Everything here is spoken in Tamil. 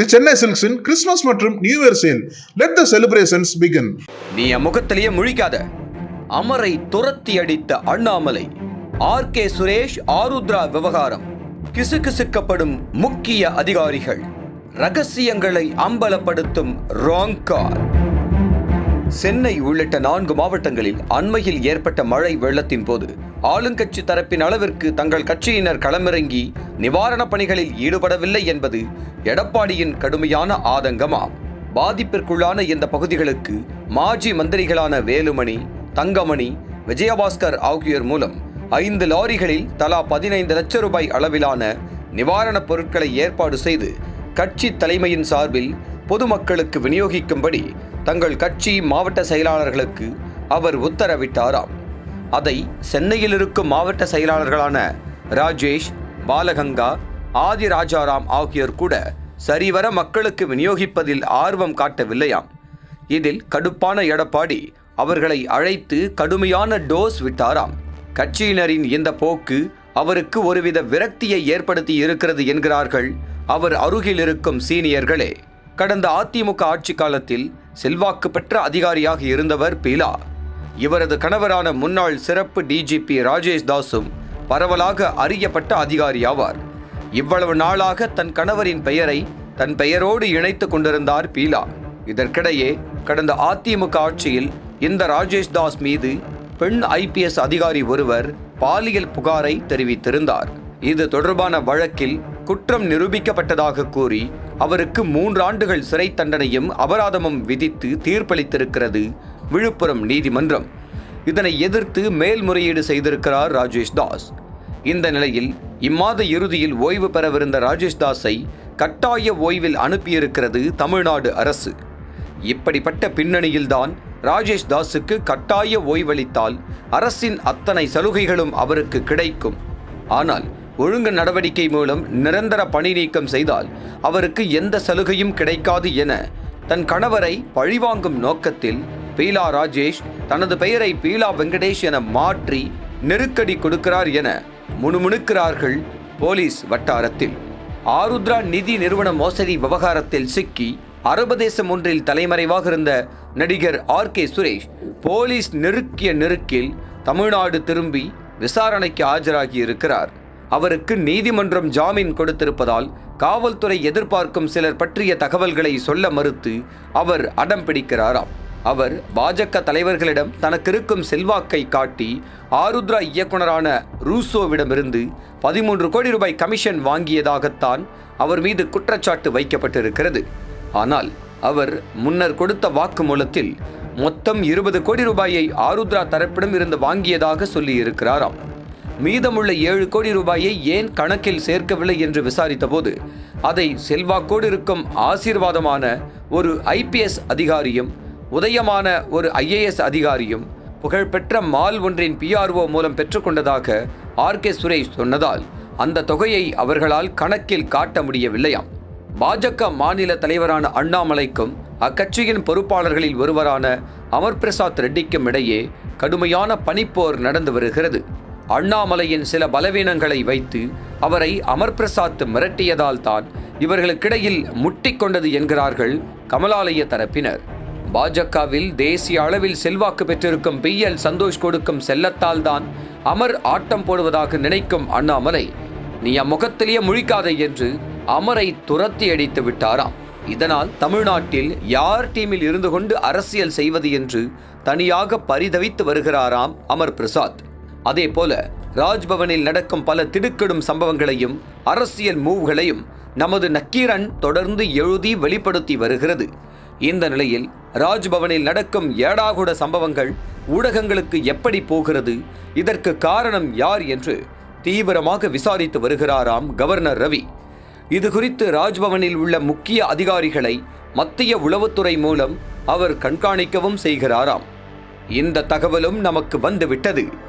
தி சென்னை சில்க்ஸின் கிறிஸ்மஸ் மற்றும் new year sale. Let the celebrations begin நீ என் முகத்திலேயே முழிக்காத. அமரை துரத்தி அடித்த அண்ணாமலை. ஆர். கே. சுரேஷ் ஆருத்ரா விவகாரம். கிசுகிசுக்கப்படும் முக்கிய அதிகாரிகள். ரகசியங்களை அம்பலப்படுத்தும் ராங் கார் சென்னை உள்ளிட்ட நான்கு மாவட்டங்களில் அண்மையில் ஏற்பட்ட மழை வெள்ளத்தின் போது ஆளுங்கட்சி தரப்பின் அளவிற்கு தங்கள் கட்சியினர் களமிறங்கி நிவாரணப் பணிகளில் ஈடுபடவில்லை என்பது எடப்பாடியின் கடுமையான ஆதங்கமாம் பாதிப்பிற்குள்ளான இந்த பகுதிகளுக்கு மாஜி மந்திரிகளான வேலுமணி தங்கமணி விஜயபாஸ்கர் ஆகியோர் மூலம் ஐந்து லாரிகளில் தலா பதினைந்து லட்சம் ரூபாய் அளவிலான நிவாரணப் பொருட்களை ஏற்பாடு செய்து கட்சி தலைமையின் சார்பில் பொதுமக்களுக்கு விநியோகிக்கும்படி தங்கள் கட்சி மாவட்ட செயலாளர்களுக்கு அவர் உத்தரவிட்டாராம். அதை சென்னையில் இருக்கும் மாவட்ட செயலாளர்களான ராஜேஷ் பாலகங்கா ஆதி ராஜாராம் ஆகியோர் கூட சரிவர மக்களுக்கு விநியோகிப்பதில் ஆர்வம் காட்டவில்லையாம். இதில் கடுப்பான எடப்பாடி அவர்களை அழைத்து கடுமையான டோஸ் விட்டாராம். கட்சியினரின் இந்த போக்கு அவருக்கு ஒருவித விரக்தியை ஏற்படுத்தி இருக்கிறது என்கிறார்கள் அவர் அருகில் இருக்கும் சீனியர்களே. கடந்த அதிமுக ஆட்சி காலத்தில் செல்வாக்கு பெற்ற அதிகாரியாக இருந்தவர் பீலா. இவரது கணவரான முன்னாள் சிறப்பு டிஜிபி ராஜேஷ் தாஸும் பரவலாக அறியப்பட்ட அதிகாரியாவார் இவ்வளவு நாளாக தன் கணவரின் பெயரை தன் பெயரோடு இணைத்துக் கொண்டிருந்தார் பீலா. இதற்கிடையே கடந்த அதிமுக ஆட்சியில் இந்த ராஜேஷ் தாஸ் மீது பெண் ஐபிஎஸ் அதிகாரி ஒருவர் பாலியல் புகாரை தெரிவித்திருந்தார். இது தொடர்பான வழக்கில் குற்றம் நிரூபிக்கப்பட்டதாக கூறி அவருக்கு மூன்று ஆண்டுகள் சிறை தண்டனையும் அபராதமும் விதித்து தீர்ப்பளித்திருக்கிறது விழுப்புரம் நீதிமன்றம். இதனை எதிர்த்து மேல்முறையீடு செய்திருக்கிறார் ராஜேஷ் தாஸ். இந்த நிலையில் இம்மாத இறுதியில் ஓய்வு பெறவிருந்த ராஜேஷ் தாஸை கட்டாய ஓய்வில் அனுப்பியிருக்கிறது தமிழ்நாடு அரசு. இப்படிப்பட்ட பின்னணியில்தான் ராஜேஷ் தாஸுக்கு கட்டாய ஓய்வளித்தால் அரசின் அத்தனை சலுகைகளும் அவருக்கு கிடைக்கும். ஆனால் ஒழுங்கு நடவடிக்கை மூலம் நிரந்தர பணி நீக்கம் செய்தால் அவருக்கு எந்த சலுகையும் கிடைக்காது என தன் கணவரை பழிவாங்கும் நோக்கத்தில் பீலா ராஜேஷ் தனது பெயரை பீலா வெங்கடேஷ் என மாற்றி நெருக்கடி கொடுக்கிறார் என முணுமுணுக்கிறார்கள் போலீஸ் வட்டாரத்தில். ஆருத்ரா நிதி நிறுவன மோசடி விவகாரத்தில் சிக்கி அரபு தேசம் ஒன்றில் தலைமறைவாக இருந்த நடிகர் ஆர் கே சுரேஷ் போலீஸ் நெருக்கிய நெருக்கில் தமிழ்நாடு திரும்பி விசாரணைக்கு ஆஜராகி இருக்கிறார். அவருக்கு நீதிமன்றம் ஜாமீன் கொடுத்திருப்பதால் காவல்துறை எதிர்பார்க்கும் சிலர் பற்றிய தகவல்களை சொல்ல மறுத்து அவர் அடம் பிடிக்கிறாராம். அவர் பாஜக தலைவர்களிடம் தனக்கு இருக்கும் செல்வாக்கை காட்டி ஆருத்ரா இயக்குனரான ரூசோவிடமிருந்து பதிமூன்று கோடி ரூபாய் கமிஷன் வாங்கியதாகத்தான் அவர் மீது குற்றச்சாட்டு வைக்கப்பட்டிருக்கிறது. ஆனால் அவர் முன்னர் கொடுத்த வாக்குமூலத்தில் மொத்தம் இருபது கோடி ரூபாயை ஆருத்ரா தரப்பிடம் இருந்து வாங்கியதாக சொல்லியிருக்கிறாராம். மீதமுள்ள ஏழு கோடி ரூபாயை ஏன் கணக்கில் சேர்க்கவில்லை என்று விசாரித்தபோது அதை செல்வாக்கோடு இருக்கும் ஆசீர்வாதமான ஒரு ஐபிஎஸ் அதிகாரியும் உதயமான ஒரு ஐஏஎஸ் அதிகாரியும் புகழ்பெற்ற மால் ஒன்றின் பிஆர்ஓ மூலம் பெற்றுக்கொண்டதாக ஆர் கே சுரேஷ் சொன்னதால் அந்த தொகையை அவர்களால் கணக்கில் காட்ட முடியவில்லையாம். பாஜக மாநில தலைவரான அண்ணாமலைக்கும் அக்கட்சியின் பொறுப்பாளர்களில் ஒருவரான அமர் பிரசாத் ரெட்டிக்கும் இடையே கடுமையான பனிப்போர் நடந்து வருகிறது. அண்ணாமலையின் சில பலவீனங்களை வைத்து அவரை அமர் பிரசாத் மிரட்டியதால் தான் இவர்களுக்கிடையில் முட்டிக்கொண்டது என்கிறார்கள் கமலாலய தரப்பினர். பாஜகவில் தேசிய அளவில் செல்வாக்கு பெற்றிருக்கும் பி. எல். சந்தோஷ் கொடுக்கும் செல்லத்தால் தான் அமர் ஆட்டம் போடுவதாக நினைக்கும் அண்ணாமலை நீ அம்முகத்திலேயே முழிக்காதே என்று அமரை துரத்தி அடித்து விட்டாராம். இதனால் தமிழ்நாட்டில் யார் டீமில் இருந்து கொண்டு அரசியல் செய்வது என்று தனியாக பரிதவித்து வருகிறாராம் அமர் பிரசாத் அதே போல ராஜ்பவனில் நடக்கும் பல திடுக்கிடும் சம்பவங்களையும் அரசியல் மூவ்களையும் நமது நக்கீரன் தொடர்ந்து எழுதி வெளிப்படுத்தி வருகிறது. இந்த நிலையில் ராஜ்பவனில் நடக்கும் ஏடாகுட சம்பவங்கள் ஊடகங்களுக்கு எப்படி போகிறது இதற்கு காரணம் யார் என்று தீவிரமாக விசாரித்து வருகிறாராம் கவர்னர் ரவி. இது குறித்து ராஜ்பவனில் உள்ள முக்கிய அதிகாரிகளை மத்திய உளவுத்துறை மூலம் அவர் கண்காணிக்கவும் செய்கிறாராம். இந்த தகவலும் நமக்கு வந்துவிட்டது.